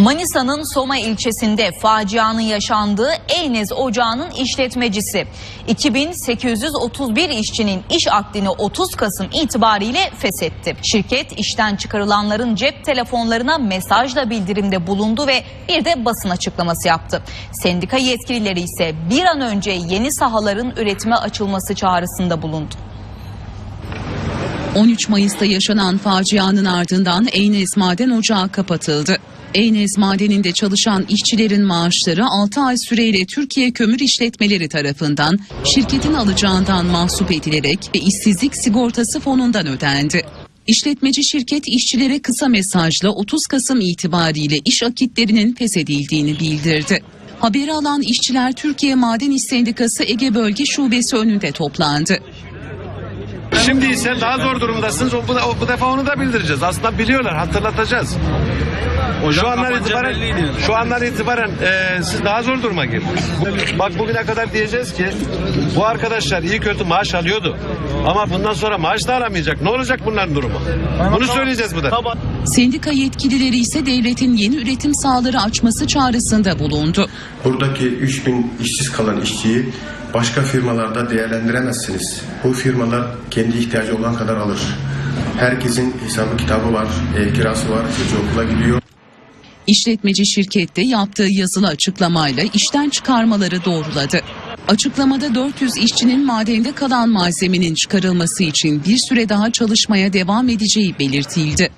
Manisa'nın Soma ilçesinde facianın yaşandığı Eynez Ocağı'nın işletmecisi 2831 işçinin iş akdini 30 Kasım itibariyle feshetti. Şirket işten çıkarılanların cep telefonlarına mesajla bildirimde bulundu ve bir de basın açıklaması yaptı. Sendika yetkilileri ise bir an önce yeni sahaların üretime açılması çağrısında bulundu. 13 Mayıs'ta yaşanan facianın ardından Eynez Maden Ocağı kapatıldı. Eynez Madeninde çalışan işçilerin maaşları 6 ay süreyle Türkiye Kömür İşletmeleri tarafından şirketin alacağından mahsup edilerek ve işsizlik sigortası fonundan ödendi. İşletmeci şirket işçilere kısa mesajla 30 Kasım itibariyle iş akitlerinin feshedildiğini bildirdi. Haberi alan işçiler Türkiye Maden İş Sendikası Ege Bölge Şubesi önünde toplandı. Şimdi ise daha zor durumdasınız. O, bu, o- bu defa onu da bildireceğiz. Aslında biliyorlar, hatırlatacağız. şu andan kapanca itibaren, şu andan itibaren e, siz daha zor duruma girdiniz. Bu- Bak bugüne kadar diyeceğiz ki bu arkadaşlar iyi kötü maaş alıyordu. Ama bundan sonra maaş da alamayacak. Ne olacak bunların durumu? Bunu söyleyeceğiz bu da. Sendika yetkilileri ise devletin yeni üretim sahaları açması çağrısında bulundu. Buradaki 3000 işsiz kalan işçiyi başka firmalarda değerlendiremezsiniz. Bu firmalar kendi ihtiyacı olan kadar alır. Herkesin hesabı kitabı var, ev kirası var, çocuğu okula gidiyor. İşletmeci şirkette yaptığı yazılı açıklamayla işten çıkarmaları doğruladı. Açıklamada 400 işçinin madende kalan malzemenin çıkarılması için bir süre daha çalışmaya devam edeceği belirtildi.